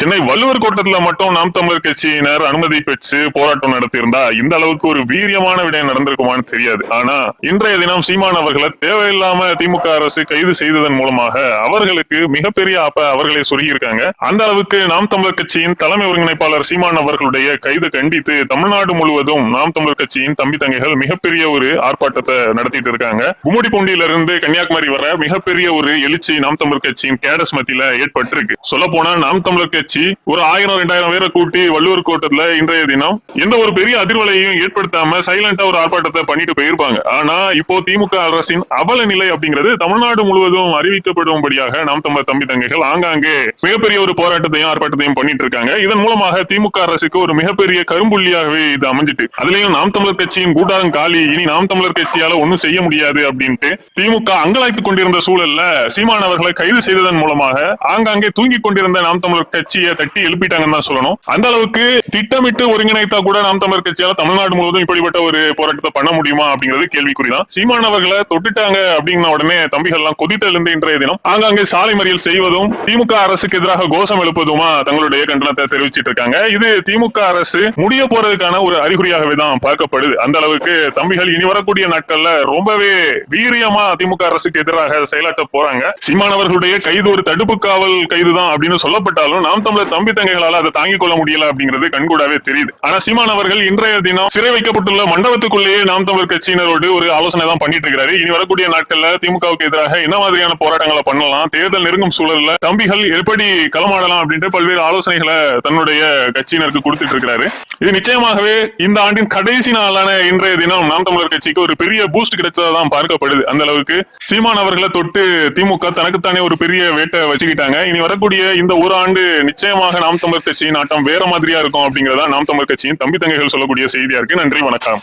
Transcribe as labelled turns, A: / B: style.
A: சென்னை வள்ளுவர் கோட்டத்துல மட்டும் நாம் தமிழர் கட்சியினர் அனுமதி பெற்று போராட்டம் நடத்தியிருந்தா இந்த அளவுக்கு ஒரு வீரியமான விடயம் நடந்திருக்குமான்னு தெரியாது. ஆனா இன்றைய தினம் சீமான் அவர்களை தேவையில்லாம திமுக அரசு கைது செய்ததன் மூலமாக அவர்களுக்கு மிகப்பெரிய ஆப்ப அவர்களை சொருகியிருக்காங்க. அந்த அளவுக்கு நாம் தமிழர் கட்சியின் தலைமை ஒருங்கிணைப்பாளர் சீமான் அவர்களுடைய கைது கண்டித்து தமிழ்நாடு முழுவதும் நாம் தமிழர் கட்சியின் தம்பி தங்கைகள் மிகப்பெரிய ஒரு ஆர்ப்பாட்டத்தை நடத்திட்டு இருக்காங்க. கும்முடிப்பூண்டியில இருந்து கன்னியாகுமரி வர மிகப்பெரிய ஒரு எழுச்சி நாம் தமிழர் கட்சியின் கேடஸ் மத்தியில ஏற்பட்டிருக்கு. சொல்ல போனா நாம் தமிழர் கட்சி ஒரு ஆயிரம் ரெண்டாயிரம் பேரை கூட்டி வள்ளுவர் கோட்டத்துல இன்றைய தினம் எந்த ஒரு பெரிய அதிர்வலையும் ஏற்படுத்தாம சைலண்டா ஒரு ஆர்ப்பாட்டத்தை பண்ணிட்டு போயிருப்பாங்க. ஆனா இப்போ திமுக அரசின் அவல நிலை அப்படிங்கிறது தமிழ்நாடு முழுவதும் அறிவிக்கப்படும்படியாக நாம் தம்ப தம்பி தங்கைகள் ஆங்காங்கே மிகப்பெரிய ஒரு போராட்டத்தையும் ஆர்ப்பாட்டத்தையும் பண்ணிட்டு இருக்காங்க. இதன் மூலமாக திமுக அரசுக்கு ஒரு மிகப்பெரிய கரும்புள்ளியாகவே இது அமைஞ்சிட்டு அதுலயும் நாம் தமிழர் கட்சியின் கூட்டாரம் காலி இனி நாம் தமிழர் கட்சியால ஒண்ணும் செய்ய முடியாது அப்படின்ட்டு திமுக அங்கலாய்த்து கொண்டிருந்த சூழல்ல சீமான் அவர்களை கைது செய்ததன் மூலமாக ஆங்காங்கே தூங்கிக் கொண்டிருந்த நாம் தமிழர் கட்சி கட்சியை தட்டி எழுப்பிட்டாங்கன்னு தான் சொல்லணும். அந்த அளவுக்கு திட்டமிட்டு ஒருங்கிணைத்தா கூட நாம் தமிழர் கட்சியால தமிழ்நாடு முழுவதும் இப்படிப்பட்ட ஒரு போராட்டத்தை பண்ண முடியுமா அப்படிங்கிறது கேள்விக்குறிதான். சீமான் அவர்களை தொட்டுட்டாங்க அப்படிங்கிற உடனே தம்பிகள் எல்லாம் கொதித்தெழுந்து இன்றைய தினம் ஆங்காங்கே சாலை மறியல் செய்வதும் திமுக அரசுக்கு எதிராக கோஷம் எழுப்பதுமா தங்களுடைய கண்டனத்தை தெரிவிச்சிட்டு இருக்காங்க. இது திமுக அரசு முடிய போறதுக்கான ஒரு அறிகுறியாகவே தான் பார்க்கப்படுது. அந்த அளவுக்கு தம்பிகள் இனி வரக்கூடிய நாட்கள்ல ரொம்பவே வீரியமா திமுக அரசுக்கு எதிராக செயலாற்ற போறாங்க. சீமானவர்களுடைய கைது ஒரு தடுப்பு காவல் கைதுதான் அப்படின்னு சொல்லப்பட்டாலும் நாம் தமிழர் தம்பி தங்கைகளால அதை தாங்கிக் கொள்ள முடியல அப்படிங்கிறது கண்கூடாவே தெரியுது. ஆனா சீமான் அவர்கள் இன்றைய தினம் சிறை வைக்கப்பட்டுள்ள மண்டபத்துக்குள்ளேயே நாம் தமிழர் கட்சியினரோடு ஒரு ஆலோசனை தான் பண்ணிட்டு இருக்காரு. இனி வரக்கூடிய நாட்கள்ல திமுகவுக்கு எதிராக என்ன மாதிரியான போராட்டங்களை பண்ணலாம் தேர்தல் நெருங்கும் சூழல்ல தம்பிகள் எப்படி களமாடலாம் அப்படின்ட்டு பல்வேறு ஆலோசனைகளை தன்னுடைய கட்சியினருக்கு கொடுத்துட்டு இருக்கிறாரு இது நிச்சயமாகவே இந்த ஆண்டின் கடைசி நாளான இன்றைய தினம் நாம் தமிழர் கட்சிக்கு ஒரு பெரிய பூஸ்ட் கிடைச்சதான் பார்க்கப்படுது. அந்த அளவுக்கு சீமான் அவர்களை தொட்டு திமுக தனக்குத்தானே ஒரு பெரிய வேட்டை வச்சுக்கிட்டாங்க. இனி வரக்கூடிய இந்த ஒரு ஆண்டு நிச்சயமாக நாம் தமிழர் கட்சியின் ஆட்டம் வேற மாதிரியா இருக்கும் அப்படிங்கறதா நாம் தமிழர் கட்சியின் தம்பி தங்கைகள் சொல்லக்கூடிய செய்தியா இருக்கு. நன்றி வணக்கம்.